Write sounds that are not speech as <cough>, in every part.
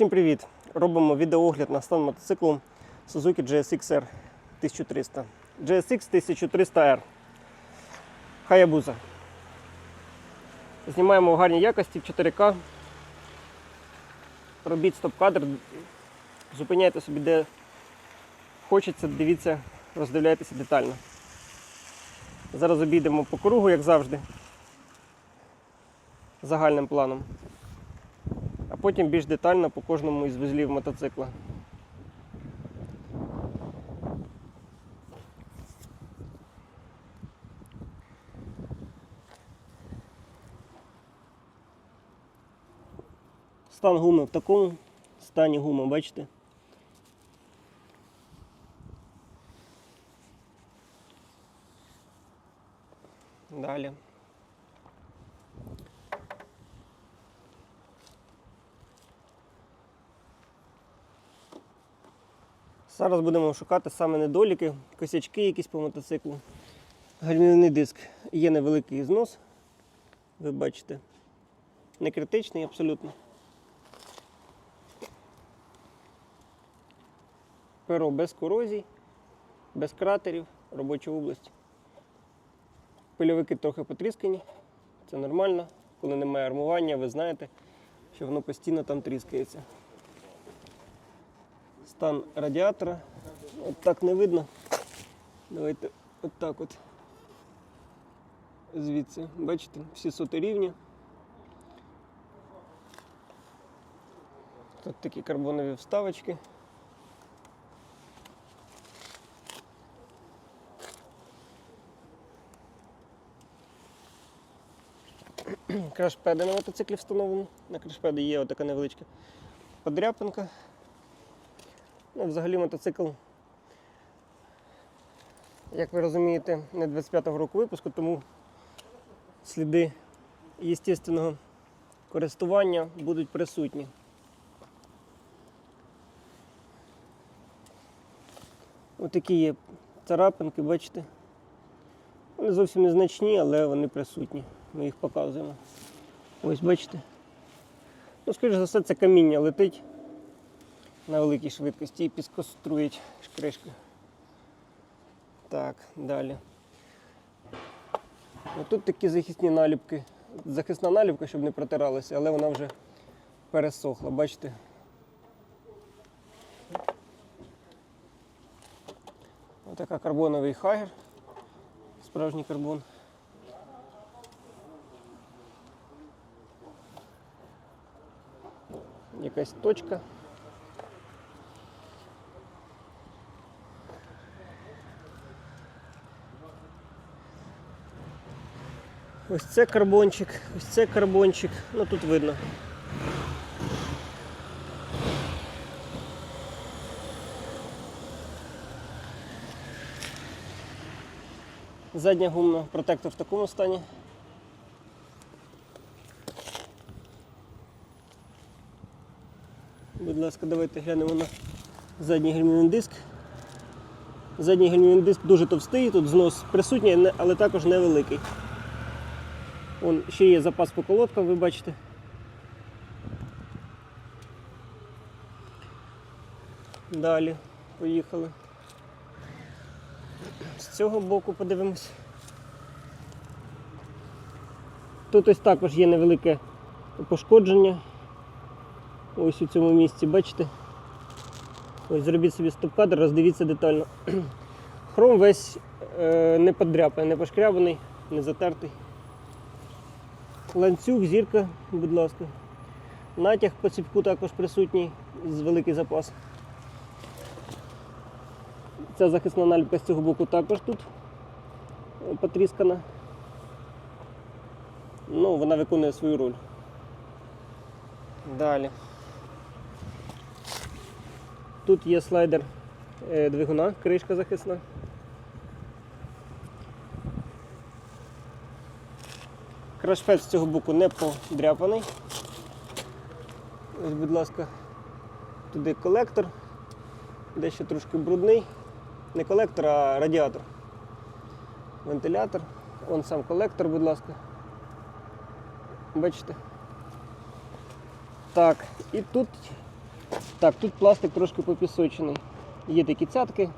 Всім привіт! Робимо відеоогляд на стан мотоциклу Suzuki GSX-R 1300. GSX 1300R. Hayabusa. Знімаємо в гарній якості в 4К. Робіть стоп-кадр, зупиняйте собі де хочеться, дивіться, роздивляйтеся детально. Зараз обійдемо по кругу, як завжди, загальним планом потім більш детально по кожному із вузлів мотоцикла. Стан гуми в такому стані гума, бачите? Далі. Зараз будемо шукати саме недоліки, косячки якісь по мотоциклу. Гальмівний диск є невеликий знос, ви бачите. Не критичний абсолютно. Перо без корозій, без кратерів, робоча область. Пильовики трохи потріскані, це нормально. Коли немає армування, ви знаєте, що воно постійно там тріскається стан радіатора. От так не видно. Давайте от так от. Звідси, бачите, всі соти рівні. Тут такі карбонові вставочки. Крашпеди на мотоциклі встановлені. На крашпеді є отака невеличка подряпинка. Ну, взагалі мотоцикл, як ви розумієте, не 25-го року випуску, тому сліди естественного користування будуть присутні. Ось такі є царапинки, бачите? Вони зовсім незначні, але вони присутні. Ми їх показуємо. Ось бачите. Ну, скоріш за все, це каміння летить на великій швидкості і піскострують кришки. Так, далі. Тут такі захисні наліпки. Захисна наліпка, щоб не протиралася, але вона вже пересохла, бачите? Отака карбоновий хагер. Справжній карбон. Якась точка. Ось це карбончик, ось це карбончик. Ну тут видно. Задня гумна протектор в такому стані. Будь ласка, давайте глянемо на задній гальмівний диск. Задній гальмівний диск дуже товстий, тут знос присутній, але також невеликий. Вон ще є запас по колодкам, ви бачите. Далі поїхали. З цього боку подивимось. Тут ось також є невелике пошкодження. Ось у цьому місці, бачите? Ось зробіть собі стоп-кадр, роздивіться детально. <clears throat> Хром весь е, не подряпаний, не пошкрябаний, не затертий. Ланцюг, зірка, будь ласка. Натяг по ціпку також присутній з великий запас. Ця захисна наліпка з цього боку також тут е, потріскана. Ну, вона виконує свою роль. Далі. Тут є слайдер е, двигуна, кришка захисна. Крашфет з цього боку не подряпаний. Ось, будь ласка, туди колектор, дещо трошки брудний. Не колектор, а радіатор. Вентилятор. Вон сам колектор, будь ласка. Бачите? Так, і тут Так, тут пластик трошки попісочений. Є такі цятки.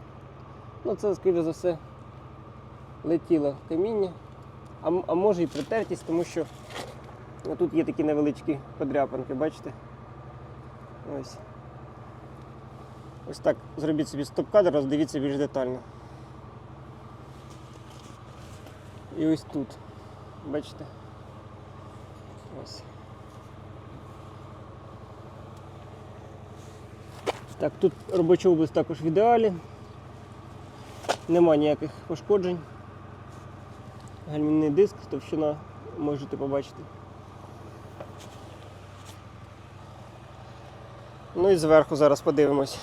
Ну це, скоріше за все, летіло каміння. А, а може і притертість, тому що тут є такі невеличкі подряпинки, бачите? Ось. Ось так зробіть собі стоп-кадр, роздивіться більш детально. І ось тут. Бачите? Ось. Так, тут робоча область також в ідеалі. Нема ніяких пошкоджень. Гальмівний диск, товщина можете побачити. Ну і зверху зараз подивимось.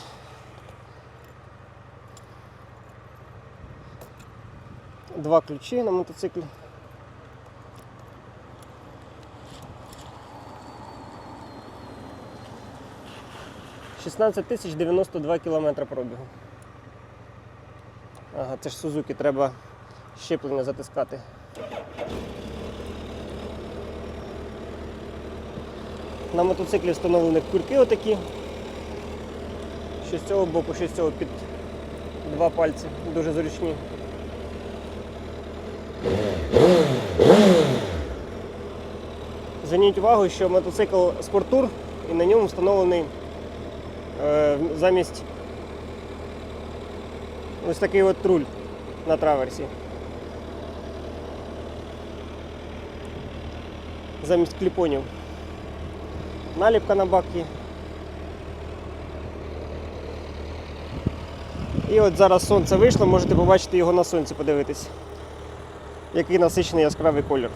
Два ключі на мотоциклі. Шістнадцять тисяч 92 кілометри пробігу. Ага, це ж Сузуки, треба щеплення затискати. На мотоциклі встановлені курки отакі. Що з цього боку, що з цього під два пальці. Дуже зручні. Зверніть увагу, що мотоцикл спортур і на ньому встановлений е, замість ось такий от руль на траверсі. Замість кліпонів. Наліпка на баки. І от зараз сонце вийшло, можете побачити його на сонці, подивитись. Який насичений яскравий колір.